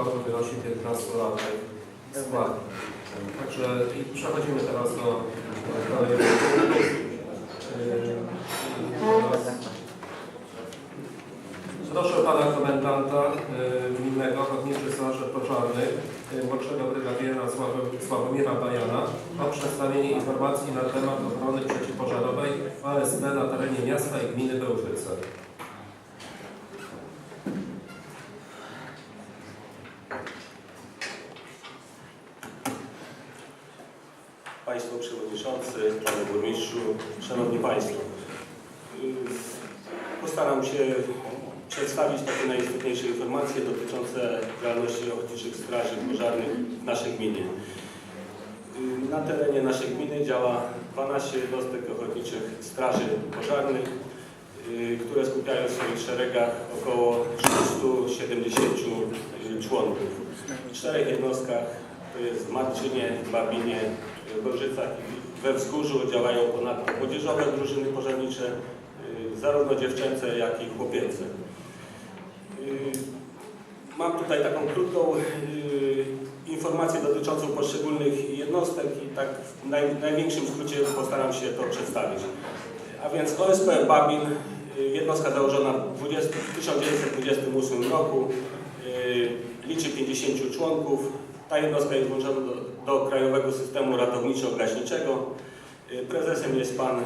roku wynosi 15 lat skład. Także przechodzimy teraz do Proszę pana komendanta gminnego ochotniczych straży pożarnych yy, młodszego brygadiera Sławo- Sławomira Bajana o przedstawienie informacji na temat ochrony przeciwpożarowej OSP na terenie miasta i gminy Bełżyce. Państwo Przewodniczący, Panie Burmistrzu, Szanowni Państwo. Yy, Postaram się przedstawić takie najistotniejsze informacje dotyczące działalności ochotniczych straży pożarnych w naszej gminie. Na terenie naszej gminy działa 12 jednostek ochotniczych straży pożarnych, yy, które skupiają w swoich szeregach około 370 członków. W czterech jednostkach, to jest w Marczynie, Babinie, w Gorzycach i we Wzgórzu działają ponadto młodzieżowe drużyny pożarnicze, y, zarówno dziewczęce, jak i chłopiece. Y, Mam tutaj taką krótką y, informację dotyczącą poszczególnych jednostek i tak w naj, największym skrócie postaram się to przedstawić. A więc OSP Babin, y, jednostka założona w 20, 1928 roku, liczy 50 członków. Ta jednostka jest włączona do, do Krajowego Systemu Ratowniczo-Gaśniczego. Prezesem jest pan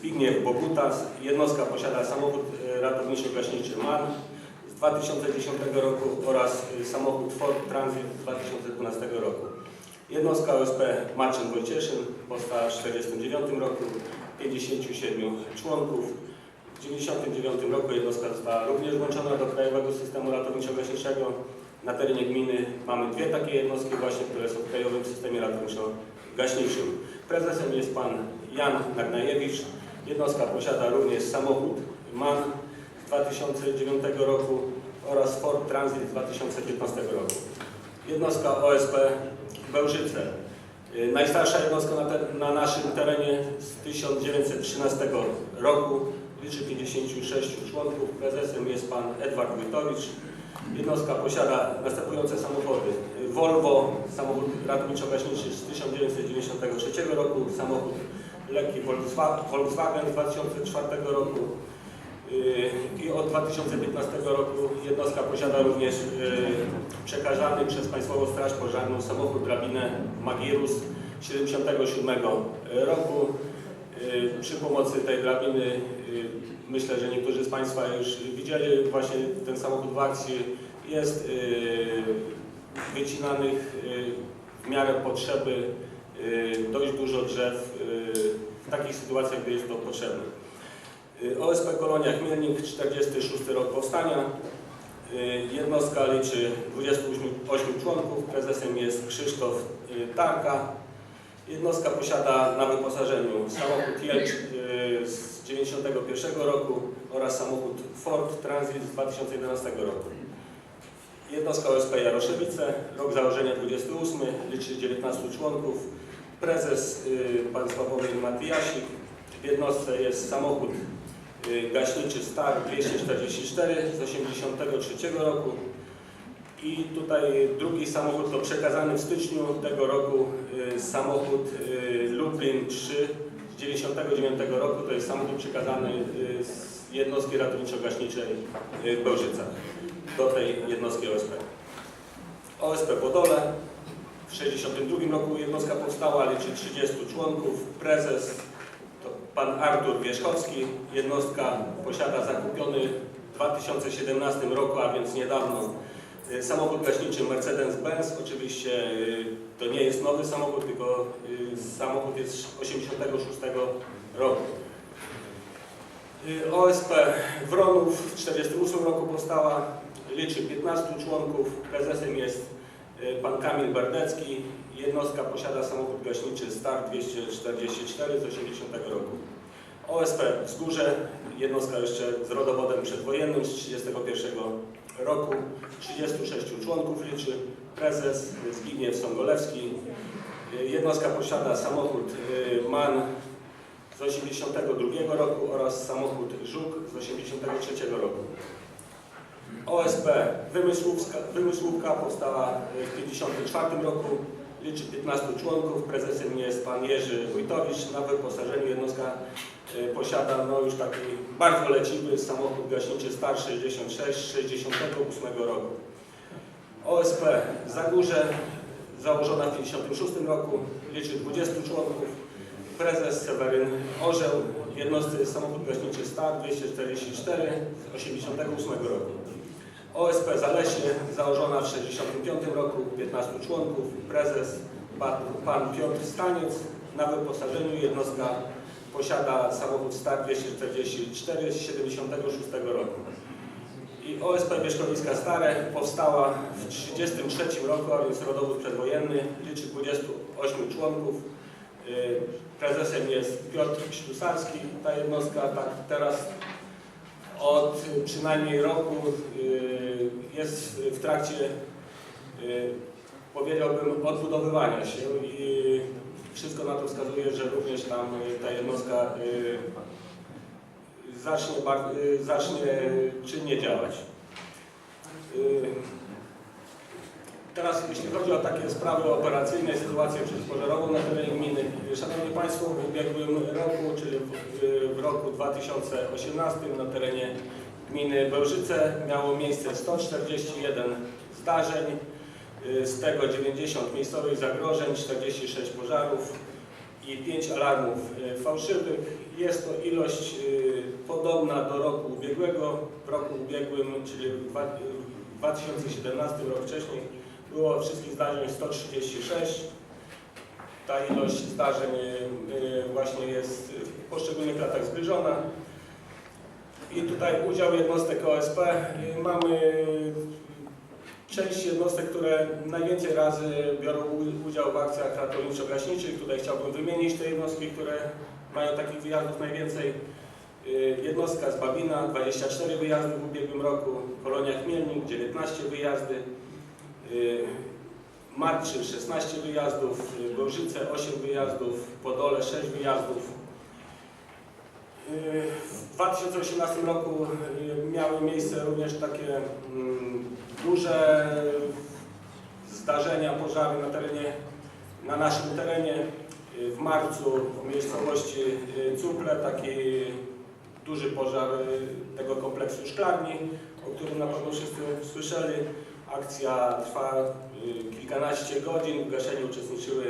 Zbigniew Bogutas. Jednostka posiada samochód y, ratowniczo-gaśniczy MAN z 2010 roku oraz y, samochód Ford Transit z 2012 roku. Jednostka OSP Marczyn Wojcieszyn powstała w 1949 roku, 57 członków. W 1999 roku jednostka została również włączona do Krajowego Systemu Ratowniczo-Gaśniczego. Na terenie gminy mamy dwie takie jednostki właśnie, które są w Krajowym Systemie Ratowniczo-Gaśniczym. Prezesem jest pan Jan Nagnajewicz. Jednostka posiada również samochód MAN z 2009 roku oraz Ford Transit z 2015 roku. Jednostka OSP Bełżyce. Y, Najstarsza jednostka na, te, na naszym terenie z 1913 roku. Liczy 56 członków. Prezesem jest pan Edward Wójtowicz. Jednostka posiada następujące samochody. Volvo, samochód ratowniczo-gaśniczy z 1993 roku, samochód Volkswa- Volkswagen z 2004 roku y, i od 2015 roku jednostka posiada również y, przekazany przez Państwową Straż Pożarną samochód drabinę Magirus 77 roku. Y, Przy pomocy tej drabiny myślę, że niektórzy z Państwa już widzieli właśnie ten samochód w akcji. Jest wycinanych w miarę potrzeby dość dużo drzew w takich sytuacjach, gdy jest to potrzebne. Y, OSP Kolonia Chmielnik, 46 rok powstania. Y, Jednostka liczy 28 członków. Prezesem jest Krzysztof y, Tarka. Jednostka posiada na wyposażeniu samochód Jelcz z 1991 roku oraz samochód Ford Transit z 2011 roku. Jednostka OSP Jaroszewice, rok założenia 28, liczy 19 członków. Prezes y, pan Sławomir Matyjasik. W jednostce jest samochód y, gaśniczy Star 244 z 1983 roku. I tutaj drugi samochód to przekazany w styczniu tego roku y, samochód Lublin 3 z 1999 roku. To jest samochód przekazany z jednostki ratowniczo-gaśniczej w Bełżycach do tej jednostki OSP. OSP Podole w 1962 roku jednostka powstała, liczy 30 członków. Prezes to pan Artur Wierzchowski. Jednostka posiada zakupiony w 2017 roku, a więc niedawno, y, samochód gaśniczy Mercedes-Benz. Oczywiście y, to nie jest nowy samochód, tylko y, samochód jest z 86 roku. OSP Wronów w 1948 roku powstała, liczy 15 członków. Prezesem jest pan Kamil Bardecki. Jednostka posiada samochód gaśniczy Star 244 z 80 roku. OSP Wzgórze, jednostka jeszcze z rodowodem przedwojennym z 1931 roku. 36 członków liczy. Prezes Zbigniew Sągolewski. Y, Jednostka posiada samochód y, MAN z 1982 roku oraz samochód Żuk z 1983 roku. OSP Wymysłówka, Wymysłówka powstała y, w 1954 roku. Liczy 15 członków. Prezesem jest pan Jerzy Wójtowicz. Na wyposażeniu jednostka y, posiada no, już taki bardzo leciwy samochód gaśniczy Star 66 z 68 roku. OSP Zagórze założona w 1956 roku. Liczy 20 członków. Prezes Seweryn Orzeł. Jednostce samochód gaśniczy Star 244 z 88 roku. OSP Zalesie, założona w 1965 roku, 15 członków, prezes pan, Piotr Staniec. Na wyposażeniu jednostka posiada samochód Star 244 z 76 roku. I OSP Wierzchowiska Stare powstała w 1933 roku, a więc rodowód przedwojenny, liczy 28 członków. Y, Prezesem jest Piotr Ślusarski. Ta jednostka tak teraz od przynajmniej roku jest w trakcie, y, powiedziałbym, odbudowywania się i wszystko na to wskazuje, że również tam y, ta jednostka y, zacznie, zacznie czynnie działać. Teraz jeśli chodzi o takie sprawy operacyjne, sytuację przeciwpożarową na terenie gminy. Szanowni Państwo, w ubiegłym roku, czyli w, w roku 2018 na terenie gminy Bełżyce miało miejsce 141 zdarzeń, y, z tego 90 miejscowych zagrożeń, 46 pożarów i 5 alarmów y, fałszywych. Jest to ilość y, podobna do roku ubiegłego. W roku ubiegłym, czyli w dwa- w 2017 rok wcześniej, było wszystkich zdarzeń 136. Ta ilość zdarzeń właśnie jest w poszczególnych latach zbliżona. I tutaj udział jednostek OSP. Y, Mamy część jednostek, które najwięcej razy biorą udział w akcjach ratowniczo-gaśniczych. Tutaj chciałbym wymienić te jednostki, które mają takich wyjazdów najwięcej. Y, Jednostka z Babina, 24 wyjazdy w ubiegłym roku, Kolonia Chmielnik, 19 wyjazdy, y, Marczy 16 wyjazdów, y, Gorzyce 8 wyjazdów, Podole 6 wyjazdów. W 2018 roku y, miały miejsce również takie mm, duże zdarzenia, pożary na terenie, na naszym terenie. Y, W marcu w miejscowości y, Cuple taki duży pożar tego kompleksu szklarni, o którym na pewno wszyscy słyszeli. Akcja trwa kilkanaście godzin. W gaszeniu uczestniczyły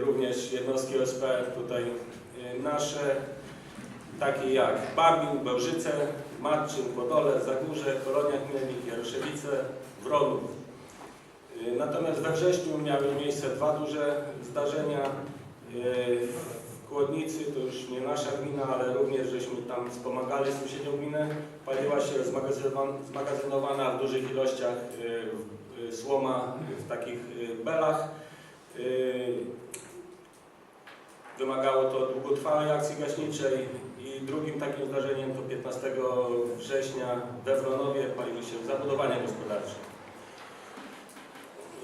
również jednostki OSP tutaj nasze, takie jak Barbin, Bełżyce, Marczyn, Podole, Zagórze, Kolonia Chmielnik, Jaroszewice, Wronów. Y, Natomiast we wrześniu miały miejsce dwa duże zdarzenia. Y, W Kłodnicy, to już nie nasza gmina, ale również żeśmy tam wspomagali sąsiednią gminę. Paliła się zmagazynowan- zmagazynowana w dużych ilościach y, słoma w takich belach. Wymagało to długotrwałej akcji gaśniczej i drugim takim zdarzeniem to 15 września we Wronowie paliły się zabudowania gospodarcze.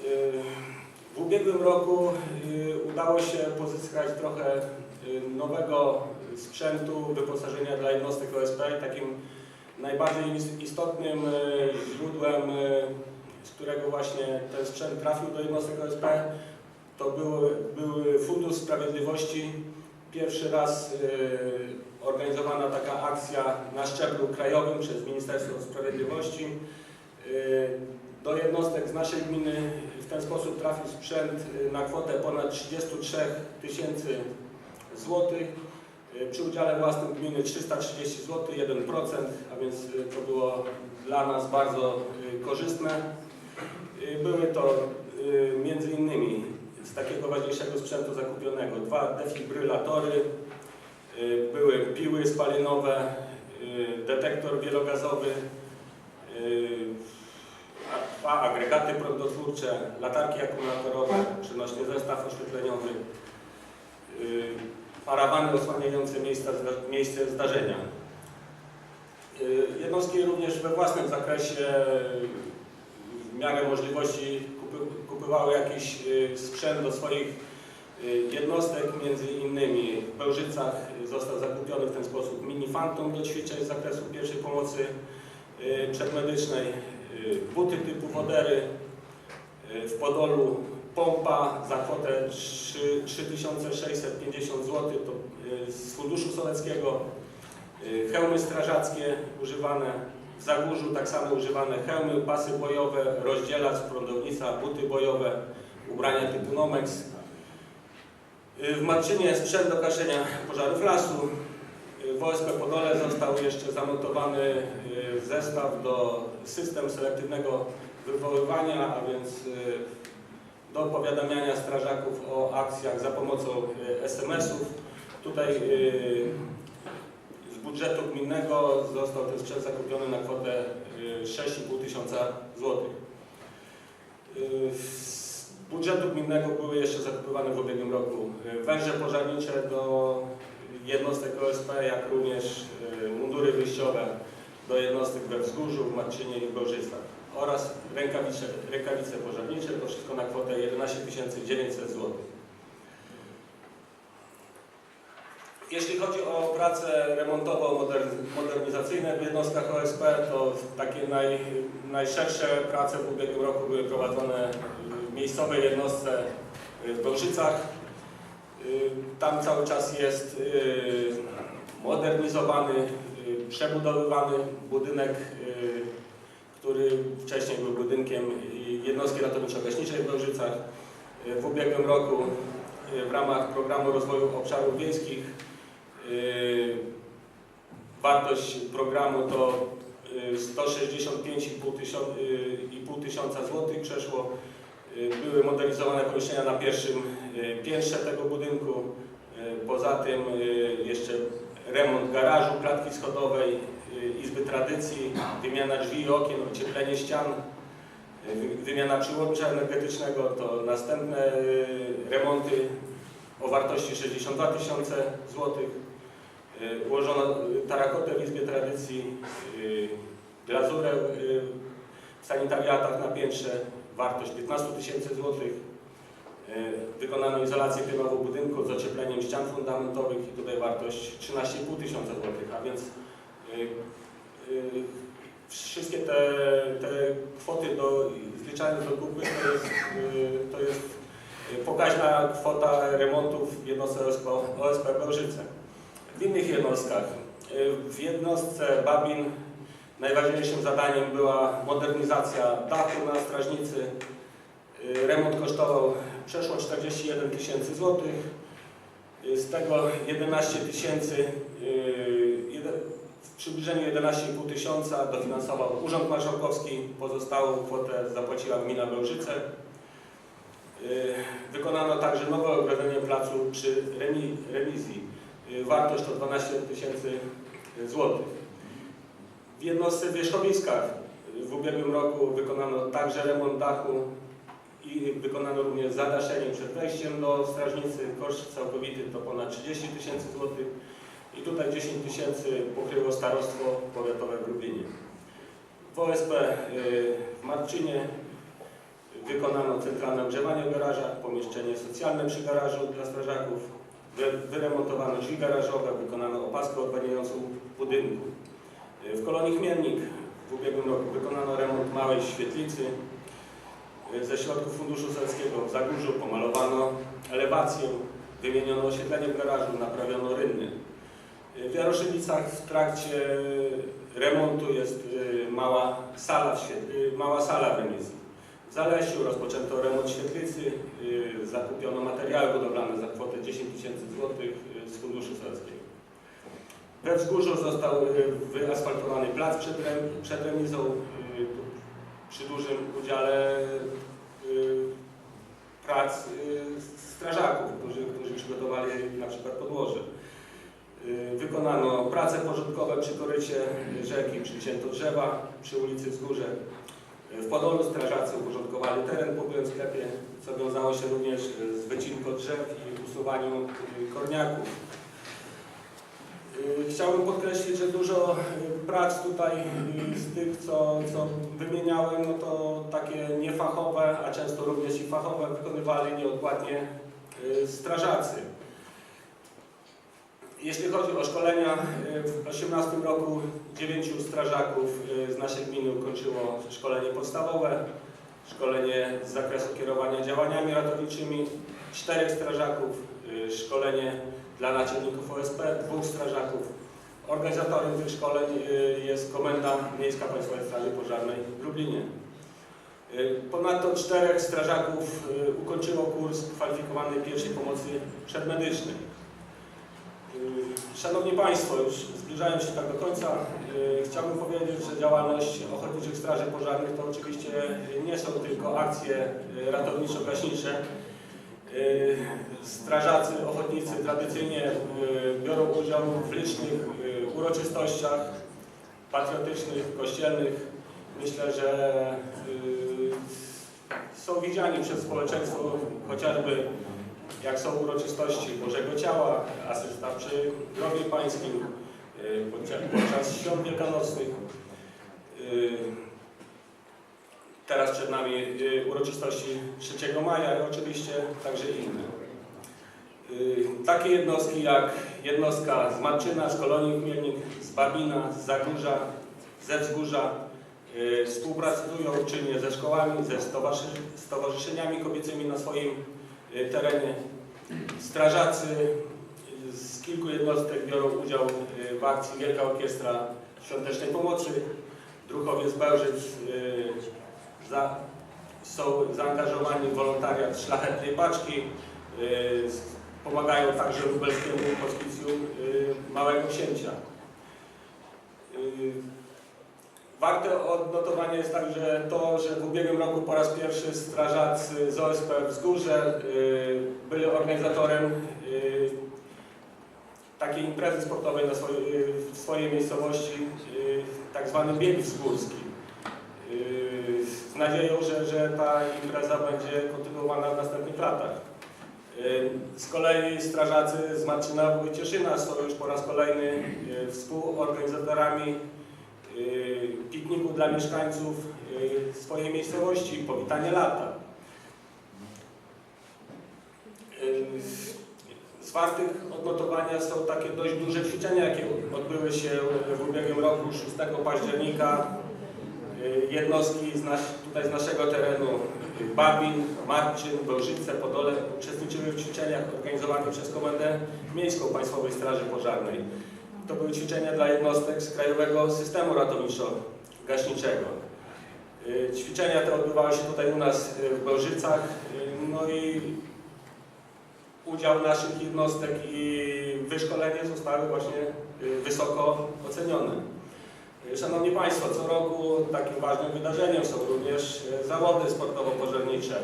Y, W ubiegłym roku y, udało się pozyskać trochę y, nowego sprzętu, wyposażenia dla jednostek OSP. Takim najbardziej is- istotnym źródłem, z którego właśnie ten sprzęt trafił do jednostek OSP, to był, był Fundusz Sprawiedliwości. Pierwszy raz organizowana taka akcja na szczeblu krajowym przez Ministerstwo Sprawiedliwości. Y, do jednostek z naszej gminy w ten sposób trafił sprzęt y, na kwotę ponad 33 tysięcy złotych. Y, Przy udziale własnym gminy 330 zł, 1%, a więc to było dla nas bardzo korzystne. Były to między innymi z takiego ważniejszego sprzętu zakupionego dwa defibrylatory, były piły spalinowe, y, detektor wielogazowy, y, dwa agregaty prądotwórcze, latarki akumulatorowe, przenośny zestaw oświetleniowy, y, parawany osłaniające miejsca, miejsce zdarzenia. Y, Jednostki również we własnym zakresie w miarę możliwości kupy- kupywały jakiś y, sprzęt do swoich y, jednostek, między innymi w Bełżycach został zakupiony w ten sposób mini Phantom do ćwiczeń z zakresu pierwszej pomocy y, przedmedycznej, y, buty typu wodery, y, w Podolu pompa za kwotę 3 3650 zł to z Funduszu Soleckiego, hełmy strażackie używane, w Zagórzu tak samo używane hełmy, pasy bojowe, rozdzielacz, prądownica, buty bojowe, ubrania typu Nomex. Y, W Marcinie sprzęt do gaszenia pożarów lasu. Y, W OSP Podole został jeszcze zamontowany y, zestaw do system selektywnego wywoływania, a więc do powiadamiania strażaków o akcjach za pomocą SMS-ów. Tutaj z budżetu gminnego został ten sprzęt zakupiony na kwotę y, 6,5 tysiąca złotych. Budżetu gminnego były jeszcze zakupywane w ubiegłym roku y, węże pożarnicze do jednostek OSP, jak również y, mundury wyjściowe do jednostek we Wzgórzu, w Marcinie i w Gorzycach oraz rękawice, rękawice pożarnicze, to wszystko na kwotę 11 900 zł. Jeśli chodzi o prace remontowo-modernizacyjne w jednostkach OSP, to takie naj, najszersze prace w ubiegłym roku były prowadzone miejscowej jednostce w Gorzycach. Y, Tam cały czas jest y, modernizowany, y, przebudowywany budynek, y, który wcześniej był budynkiem jednostki ratowniczo-gaśniczej w Gorzycach. Y, W ubiegłym roku y, w ramach programu rozwoju obszarów wiejskich y, wartość programu to y, 165,5 tysiąca, y, i pół tysiąca złotych przeszło. Y, Były modernizowane pomieszczenia na pierwszym y, piętrze tego budynku. Y, Poza tym jeszcze remont garażu, klatki schodowej, izby tradycji, wymiana drzwi i okien, ocieplenie ścian, wy- wymiana przyłącza energetycznego, to następne remonty o wartości 62 tysiące złotych. Ułożono tarakotę w izbie tradycji, glazurę w sanitariatach na piętrze, wartość 15 tysięcy złotych. Y, Wykonano izolację pionową budynku z ociepleniem ścian fundamentowych i tutaj wartość 13,5 tysiąca złotych, a więc y, y, wszystkie te, te kwoty do, zliczając do kupy to jest, to jest pokaźna kwota remontów w jednostce OSP, OSP Gorzyce. W innych jednostkach, w jednostce Babin najważniejszym zadaniem była modernizacja dachu na strażnicy. Y, Remont kosztował przeszło 41 tysięcy złotych. Y, Z tego 11 tysięcy, y, w przybliżeniu 11,5 tysiąca dofinansował Urząd Marszałkowski, pozostałą kwotę zapłaciła gmina Bełżyce. Wykonano także nowe ogrodzenie placu przy remi, remizji. Wartość to 12 tysięcy złotych. W jednostce w Wierzchowiskach w ubiegłym roku wykonano także remont dachu i wykonano również zadaszenie przed wejściem do strażnicy. Koszt całkowity to ponad 30 tysięcy złotych i tutaj 10 tysięcy pokryło starostwo powiatowe w Lublinie. W OSP y, w Marczynie wykonano centralne ogrzewanie w garażach, pomieszczenie socjalne przy garażu dla strażaków, wy- wyremontowano drzwi garażowe, wykonano opaskę odwadniającą budynku. W kolonii Chmielnik w ubiegłym roku wykonano remont małej świetlicy. Ze środków Funduszu Soleckiego w Zagórzu pomalowano elewację, wymieniono oświetlenie w garażu, naprawiono rynny. W Jaroszylicach w trakcie remontu jest y, mała sala, w y, mała sala w Zalesiu rozpoczęto remont świetlicy, y, zakupiono materiały budowlane za kwotę 10 tysięcy złotych z Funduszu Soleckiego. We Wzgórzu został y, wyasfaltowany plac przed, rem- przed remizą y, przy dużym udziale y, prac strażaków, którzy, którzy przygotowali na przykład podłoże. Wykonano prace porządkowe przy korycie rzeki, przycięto drzewa przy ulicy Wzgórze. W Podolu strażacy uporządkowali teren po byłym sklepie, co wiązało się również z wycinką drzew i usuwaniem korniaków. Chciałbym podkreślić, że dużo y, prac tutaj y, z tych, co, co wymieniałem, no to takie niefachowe, a często również i fachowe wykonywali nieodpłatnie y, strażacy. Jeśli chodzi o szkolenia, w 2018 roku dziewięciu strażaków z naszej gminy ukończyło szkolenie podstawowe, szkolenie z zakresu kierowania działaniami ratowniczymi, czterech strażaków, szkolenie dla naczelników OSP, dwóch strażaków. Organizatorem tych szkoleń y, jest Komenda Miejska Państwowej Straży Pożarnej w Lublinie. Y, Ponadto czterech strażaków y, ukończyło kurs kwalifikowanej pierwszej pomocy przedmedycznej. Szanowni Państwo, już zbliżając się tak do końca, chciałbym powiedzieć, że działalność Ochotniczych Straży Pożarnych to oczywiście nie są tylko akcje ratowniczo-gaśnicze. Strażacy, ochotnicy tradycyjnie biorą udział w licznych uroczystościach patriotycznych, kościelnych. Myślę, że y, są widziani przez społeczeństwo chociażby jak są uroczystości Bożego Ciała, asysta przy grobie pańskim, y, podczas, podczas świąt wielkanocnych. Y, Teraz przed nami y, uroczystości 3 maja i oczywiście także inne. Y, Takie jednostki jak jednostka z Marczyna, z Kolonii Chmielnik, z Babina, z Zagórza, ze Wzgórza y, współpracują czynnie ze szkołami, ze stowarzysz- stowarzyszeniami kobiecymi na swoim y, terenie. Strażacy z kilku jednostek biorą udział w akcji Wielka Orkiestra Świątecznej Pomocy. Druchowie z Bełżyc są zaangażowani w wolontariat Szlachetnej Paczki. Pomagają także lubelskiemu hospicjum y, Małego Księcia. Y, Warte odnotowania jest także to, że w ubiegłym roku po raz pierwszy strażacy z OSP Wzgórze y, byli organizatorem takiej imprezy sportowej na swojej, y, w swojej miejscowości, tak zwany bieg wzgórski. Z nadzieją, że, że ta impreza będzie kontynuowana w następnych latach. Z kolei strażacy z Marcina Wojcieszyna są już po raz kolejny y, współorganizatorami y, pikniku dla mieszkańców y, swojej miejscowości, powitanie lata. Z wartych odnotowania są takie dość duże ćwiczenia, jakie odbyły się w ubiegłym roku 6 października. Jednostki z nas, tutaj z naszego terenu, Babin, Marcin, Bełżyce, Podole uczestniczyły w ćwiczeniach organizowanych przez Komendę Miejską Państwowej Straży Pożarnej. To były ćwiczenia dla jednostek z Krajowego Systemu Ratowniczo-Gaśniczego. Y, Ćwiczenia te odbywały się tutaj u nas y, w Bełżycach, y, no i udział naszych jednostek i wyszkolenie zostały właśnie wysoko ocenione. Szanowni Państwo, co roku takim ważnym wydarzeniem są również y, zawody sportowo-pożarnicze.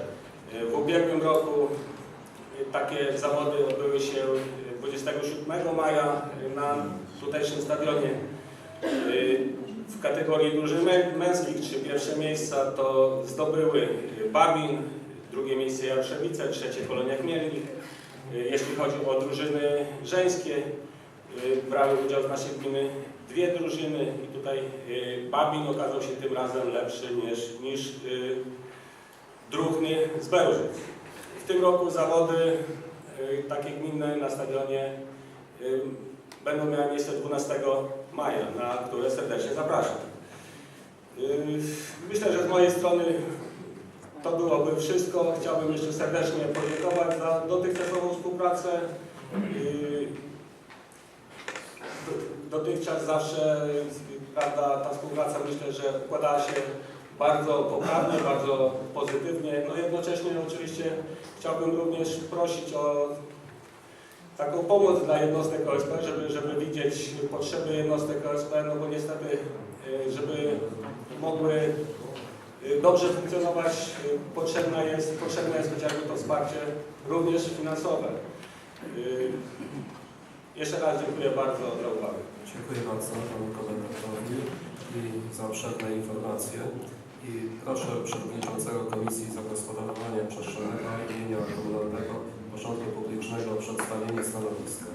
Y, W ubiegłym roku y, takie zawody odbyły się y, 27 maja na tutejszym stadionie. W kategorii drużyn mę- męskich trzy pierwsze miejsca to zdobyły Babin, drugie miejsce Jaroszewice, trzecie Kolonia Chmielnik. Jeśli chodzi o drużyny żeńskie, brały udział z naszej gminy dwie drużyny tutaj y, Babin okazał się tym razem lepszy niż, niż y, Druhny z Bełżyc. W tym roku zawody y, takie gminne na stadionie będą miały miejsce 12 maja, na które serdecznie zapraszam. Myślę, że z mojej strony to byłoby wszystko. Chciałbym jeszcze serdecznie podziękować za dotychczasową współpracę. Do- Dotychczas zawsze prawda, ta współpraca myślę, że układała się bardzo poprawnie, bardzo pozytywnie. No jednocześnie oczywiście chciałbym również prosić o taką pomoc dla jednostek OSP, żeby, żeby widzieć potrzeby jednostek OSP, no bo niestety, y, żeby mogły y, dobrze funkcjonować, y, potrzebne jest, potrzebne jest chociażby to wsparcie również finansowe. Jeszcze raz dziękuję bardzo za uwagę. Dziękuję bardzo panu komendantowi i za obszerne informacje. I proszę przewodniczącego Komisji Zagospodarowania Przestrzennego i Mienia Komunalnego Porządku Publicznego o przedstawienie stanowiska.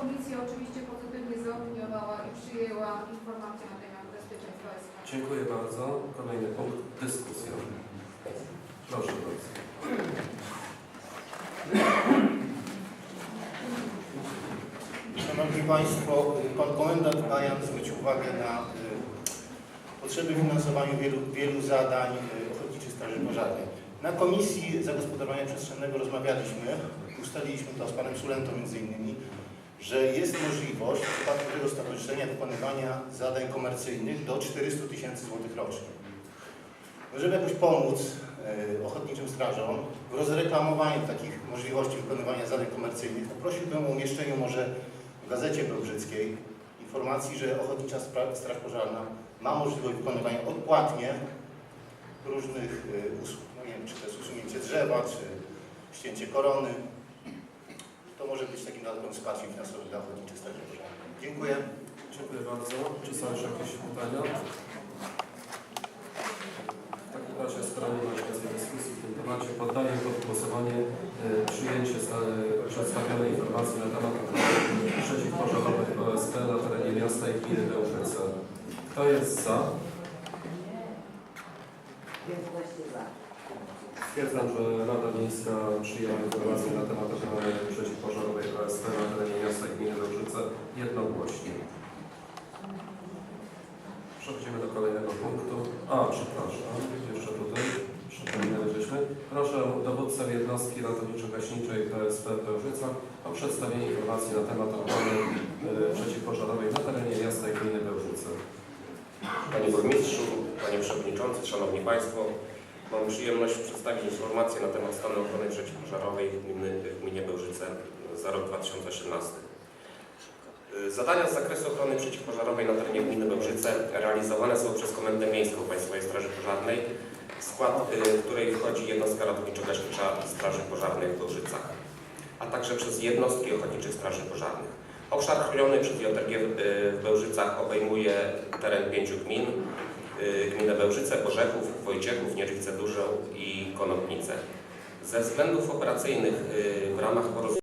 Komisja oczywiście pozytywnie zaopiniowała i przyjęła informację na temat bezpieczeństwa. Dziękuję bardzo. Kolejny punkt dyskusja. Proszę bardzo. Państwo, y, Pan Komendant Bajan zwrócił uwagę na y, potrzeby finansowania wielu, wielu zadań y, Ochotniczej Straży Pożarnej. Na Komisji Zagospodarowania Przestrzennego rozmawialiśmy, ustaliliśmy to z Panem Sulentą między innymi, że jest możliwość w przypadku tego stowarzyszenia wykonywania zadań komercyjnych do 400 tysięcy złotych rocznie. Żeby jakoś pomóc ochotniczym strażom w rozreklamowaniu takich możliwości wykonywania zadań komercyjnych, to prosiłbym o umieszczenie może w Gazecie Bełbrzyckiej informacji, że Ochotnicza Straż Pożarna ma możliwość wykonywania odpłatnie różnych e, usług. No nie wiem, czy to jest usunięcie drzewa, czy ścięcie korony. To może być takim dodatkowym wsparciem finansowym dla Ochotniczej Straży Pożarnej. Dziękuję. Dziękuję bardzo. Czy są jeszcze jakieś pytania? W takim razie skoro nie ma więcej dyskusji w tym temacie, poddaję pod głosowanie e, przyjęcie z, e, przedstawionej informacji na temat przeciwpożarowych OSP na terenie miasta i gminy Bełżyce. Kto jest za? Stwierdzam, że Rada Miejska przyjęła informację na temat ochrony przeciwpożarowej OSP na terenie miasta i gminy Bełżyce jednogłośnie. Przechodzimy do kolejnego punktu. A, przepraszam, jeszcze tutaj przypominamy żeśmy. Proszę dowódcę jednostki ratowniczo-gaśniczej PSP w Bełżycach o przedstawienie informacji na temat ochrony y, przeciwpożarowej na terenie miasta i gminy Bełżyce. Panie Burmistrzu, Panie Przewodniczący, Szanowni Państwo, mam przyjemność przedstawić informację na temat stanu ochrony przeciwpożarowej gminy, w gminie Bełżyce za rok 2018. Y, Zadania z zakresu ochrony przeciwpożarowej na terenie gminy Bełżyce realizowane są przez Komendę Miejską Państwowej Straży Pożarnej, w skład y, której wchodzi jednostka ratowniczo-gaśnicza Straży Pożarnej w Bełżycach, a także przez jednostki ochotniczych straży pożarnych. Obszar chroniony przez JRG w- w Bełżycach obejmuje teren pięciu gmin, y, gminę Bełżyce, Bożechów, Wojciechów, Niedźwice Dużą i Konopnice. Ze względów operacyjnych y, w ramach porozumienia